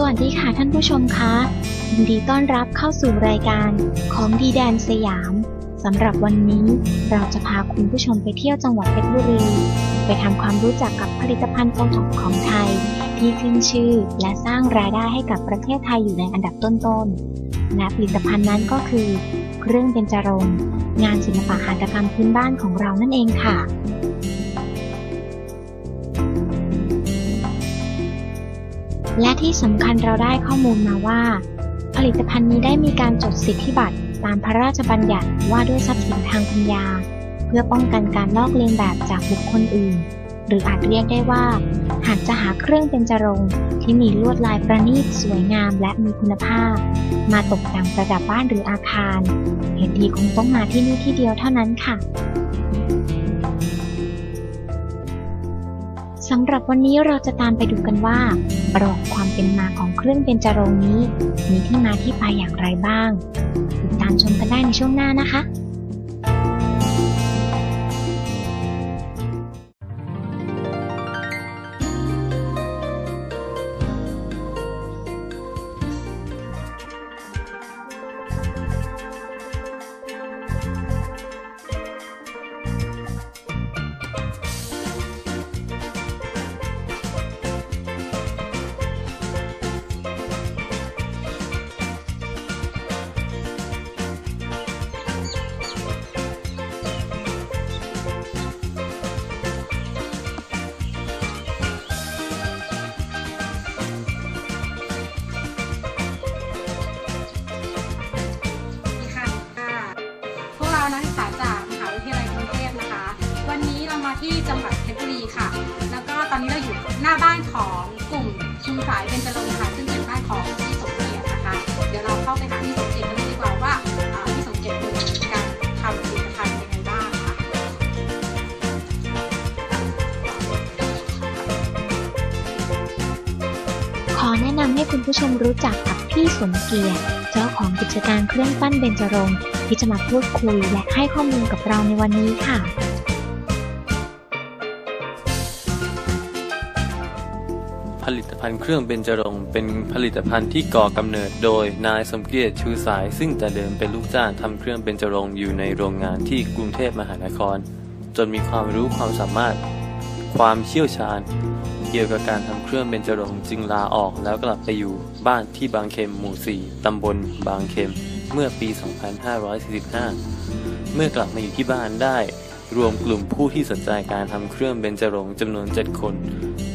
สวัสดีค่ะท่านผู้ชมคะยินดีต้อนรับเข้าสู่รายการของดีแดนสยามสำหรับวันนี้เราจะพาคุณผู้ชมไปเที่ยวจังหวัดเพชรบุรี ไปทำความรู้จักกับผลิตภัณฑ์โอท็อปของไทย ที่ขึ้นชื่อและสร้างรายได้ให้กับประเทศไทยอยู่ในอันดับต้นๆ และผลิตภัณฑ์นั้นก็คือ เครื่องเบญจรงค์งานศิลปะหัตถกรรมพื้นบ้านของเรานั่นเองค่ะ และที่สำคัญเราได้ข้อมูลมาว่า ผลิตภัณฑ์นี้ได้มีการจดสิทธิบัตรตามพระราชบัญญัติว่าด้วยทรัพย์สินทางปัญญา เพื่อป้องกันการลอกเลียนแบบจากบุคคลอื่น หรืออาจเรียกได้ว่า หากจะหาเครื่องเป็นจรงที่มีลวดลายประณีตสวยงามและมีคุณภาพ มาตกแต่งประดับบ้านหรืออาคาร เห็นดีคงต้องมาที่นี่ที่เดียวเท่านั้นค่ะสำหรับวันนี้เราจะตามไปดูกันว่า ประวัติความเป็นมาของเครื่องเบญจรงค์นี้ มีที่มาที่ไปอย่างไรบ้าง ติดตามชมกันได้ในช่วงหน้านะคะ นักศึกษาจากมหาวิทยาลัยกรุงเทพนะคะ วันนี้เรามาที่จังหวัดเพชรบุรีค่ะ แล้วก็ตอนนี้เราอยู่หน้าบ้านของกลุ่มชุมสายเบญจรงค์ค่ะซึ่งเป็นบ้านของพี่สมเกียรตินะคะ เดี๋ยวเราเข้าไปหาพี่สมเกียรติกันเลยดีกว่าว่าอ่าพี่สมเกียรติมีการทำผลิตภัณฑ์ยังไงบ้างค่ะขอแนะนำให้คุณผู้ชมรู้จักกับพี่สมเกียรติเจ้าของกิจการเครื่องปั้นเบญจรงค์ ที่จะมาพูดคุยและให้ข้อมูลกับเราในวันนี้ค่ะ ผลิตภัณฑ์เครื่องเบญจรงค์เป็นผลิตภัณฑ์ที่ก่อกำเนิดโดยนายสมเกียรติชูสาย ซึ่งแต่เดิมเป็นลูกจ้างทำเครื่องเบญจรงค์อยู่ในโรงงานที่กรุงเทพมหานคร จนมีความรู้ความสามารถ ความเชี่ยวชาญ เกี่ยวกับการทำเครื่องเบญจรงค์จึงลาออกแล้วกลับไปอยู่บ้านที่บางเข็มหมู่ 4ตำบลบางเข็ม เมื่อปี 2545 เมื่อกลับมาอยู่ที่บ้านได้ รวมกลุ่มผู้ที่สนใจการทำเครื่องเบญจรงค์จำนวน 7 คน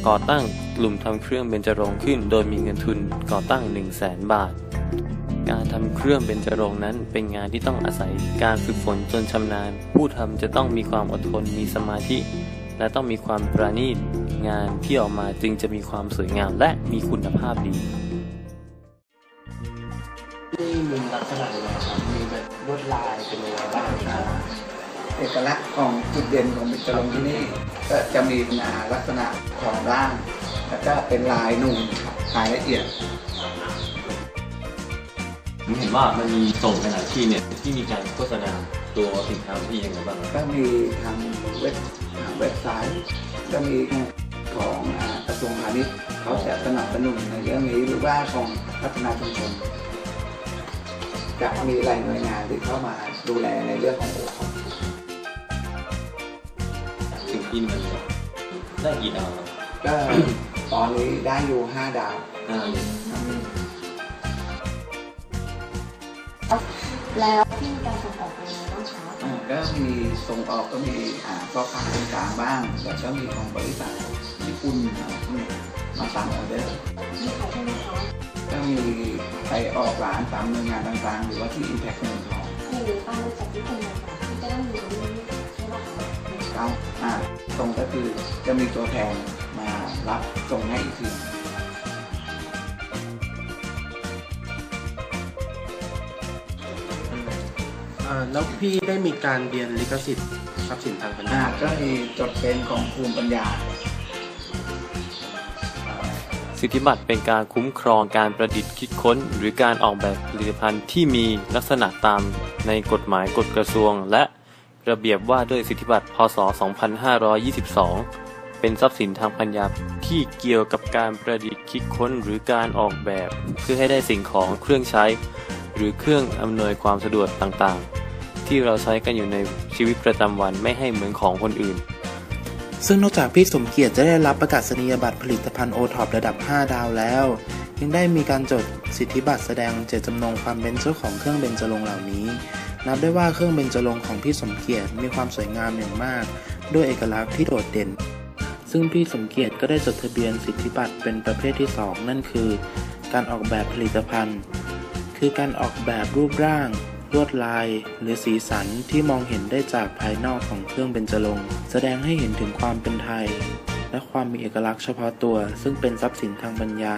ก่อตั้งกลุ่มทำเครื่องเบญจรงค์ขึ้น โดยมีเงินทุนก่อตั้ง 1 0 0 0 0แบาท การทำเครื่องเบญจรงค์นั้นเป็นงานที่ต้องอาศัยการฝึกฝนจนชำนาญ ผู้ทำจะต้องมีความอดทนมีสมาธิและต้องมีความประณีตงานที่ออกมาจึงจะมีความสวยงามและมีคุณภาพดี มีลักษณะยังไงครับมีแบบลวดลายเป็นยังไงบ้างครับเอกลักษณ์ของจุดเด่นของบิจรงที่นี่ก็จะมีอ่าลักษณะของร่าง แล้วก็เป็นลายนูนครับลายละเอียดผมเห็นว่ามันมีส่งไปหลายที่เนี่ยที่มีการโฆษณาตัวสินค้าที่ยังไงบ้างก็มีทางเว็บอ่าเว็บไซต์ก็มีของอ่ากระทรวงพาณิชย์เขาจะสนับสนุนในเรื่องนี้หรือว่าของพัฒนาชุมชน จะมีหลายหน่วยงานที่เข้ามาดูแลในเรื่องของโอท็อปสิ่งที่มันได้กี่ดาวครับก็ตอนนี้ได้อยู่ 5 ดาวอ่าแล้วที่มีการส่งออกเป็นยังไงบ้างคะอ่าก็มีส่งออกก็มีอ่าพ่อค้าคนกลางบ้าง แล้วก็มีของบริษัทญี่ปุ่นอ่าพวกนี้ มาตามออเดอร์มีขายใช่ไหมคะก็มีไปออกร้านตามหน่วยงานต่างๆ หรือว่าที่ Impact เมืองทองคือตามบริษัทที่คุณนะคะที่จะต้องมีตรงนี้ใช่ไหมคะครับอ่าตรงก็คือจะมีตัวแทนมารับส่งให้อีกทีอ่าแล้วพี่ได้มีการเรียนลิขสิทธิ์ทรัพย์สินทางปัญอ่าญาก็มีจดเป็นของภูมิปัญญา สิทธิบัตรเป็นการคุ้มครองการประดิษฐ์คิดค้น หรือการออกแบบผลิตภัณฑ์ที่มีลักษณะตามในกฎหมายกฎกระทรวง และระเบียบว่าด้วยสิทธิบัตรพศ 2522 เป็นทรัพย์สินทางปัญญาที่เกี่ยวกับการประดิษฐ์คิดค้น หรือการออกแบบ เพื่อให้ได้สิ่งของเครื่องใช้ หรือเครื่องอำนวยความสะดวกต่างๆ ที่เราใช้กันอยู่ในชีวิตประจำวันไม่ให้เหมือนของคนอื่น ซึ่งนอกจากพี่สมเกียรติจะได้รับประกาศนียบัตรผลิตภัณฑ์โอท็อประดับ 5 ดาวแล้ว ยังได้มีการจดสิทธิบัตรแสดงเจตจำนงความเป็นเจ้าของเครื่องเบญจรงเหล่านี้ นับได้ว่าเครื่องเบญจรงของพี่สมเกียรติมีความสวยงามอย่างมาก ด้วยเอกลักษณ์ที่โดดเด่น ซึ่งพี่สมเกียรติก็ได้จดทะเบียนสิทธิบัตรเป็นประเภทที่ 2 นั่นคือ การออกแบบผลิตภัณฑ์ คือการออกแบบรูปร่าง ลวดลายหรือสีสันที่มองเห็นได้จากภายนอกของเครื่องเบญจรงค์แสดงให้เห็นถึงความเป็นไทย และความมีเอกลักษณ์เฉพาะตัว ซึ่งเป็นทรัพย์สินทางปัญญา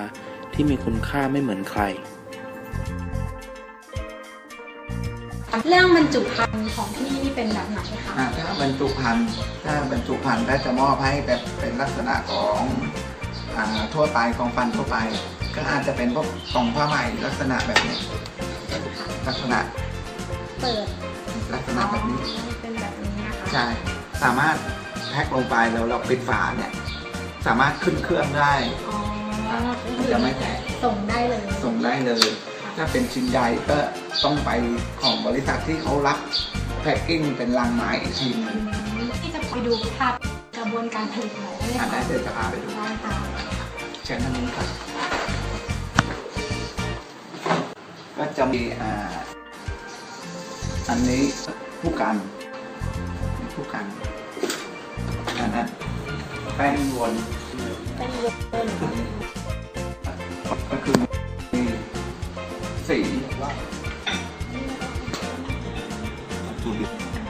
ที่มีคุณค่าไม่เหมือนใคร เรื่องบรรจุภัณฑ์ของที่นี่นี่เป็นแบบไหนคะอ่าถ้าบรรจุภัณฑ์ถ้าบรรจุภัณฑ์ก็จะมอบให้แบบเป็นลักษณะของอ่าทั่วไปของฟันทั่วไป ก็อาจจะเป็นพวกกล่องผ้าไหมลักษณะแบบนี้ลักษณะ เปิดลักษณะแบบนี้เป็นแบบนี้นะคะใช่สามารถแพ็คลงไปแล้วเราปิดฝาเนี่ย สามารถขึ้นเครื่องได้ อ๋อมันจะไม่แตก ส่งได้เลยส่งได้เลย ถ้าเป็นชิ้นใหญ่ก็ต้องไปของบริษัทที่เขารับแพ็คกิ้งเป็นลังไม้อีกทีหนึงที่จะไปดูภาพกระบวนการผลิตหน่อยได้ไหมอันคะนั้นเดี๋ยวจะพาไปดูได้ค่ะเชิญท่านนี้ครับ ก็จะมีอ่า อันนี้ผู้กันผู้กันอันนั้นแป้งวนเป็นเวอร์ก็คือมีสี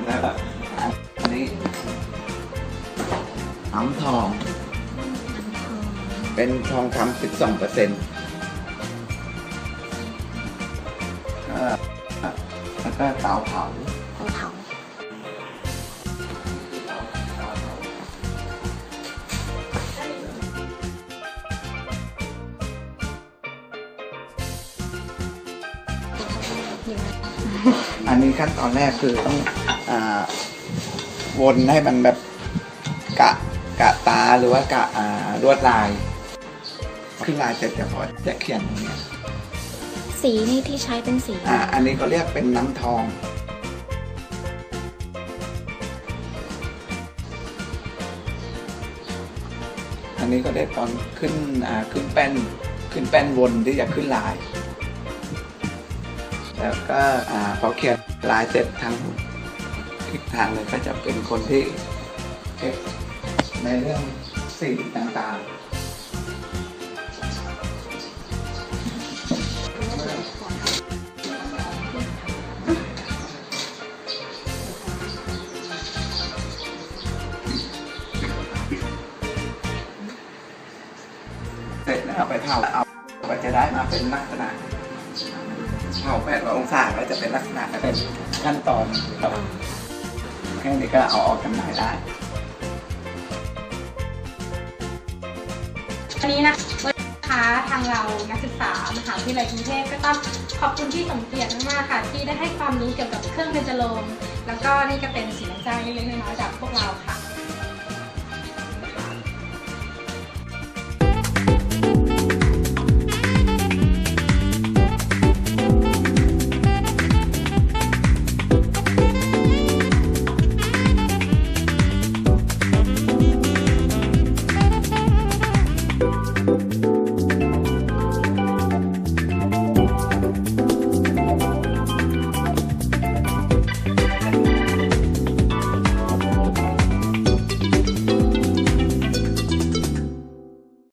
แล้วก็อันนี้น้ำทอง เป็นทองคำ12เปอร์เซ็นต์ ก็เตาเผาเอาเผาอันนี้ขั้นตอนแรกคือต้องอาวนให้มันแบบกะกะตาหรือว่ากะอ่าลวดลายขึ้นลายเสร็จเดี๋ยวพอจะเขียนอย่างเงี้ สีนี่ที่ใช้เป็นสี อ่าอันนี้ก็เรียกเป็นน้ำทอง อันนี้ก็ได้ตอนขึ้นอ่าขึ้นแป้นขึ้นแป้นวนที่จะขึ้นลาย แล้วก็อ่าพอเขียนลายเสร็จทางอีกทางเลยก็จะเป็นคนที่เช็คในเรื่องสีต่างๆ เป็นลักษณะเผาแปดร้อยองศาก็จะเป็นลักษณะเป็นขั้นตอนครับแค่นี้ก็เอาออกจำหน่ายได้วันนี้นะคะทางเรานักศึกษามหาวิทยาลัยกรุงเทพก็ต้องขอบคุณที่สมเกียรติมากๆค่ะ ที่ได้ให้ความรู้เกี่ยวกับเครื่องเบญจรงค์แล้วก็นี่ก็เป็นสีน้ำใจ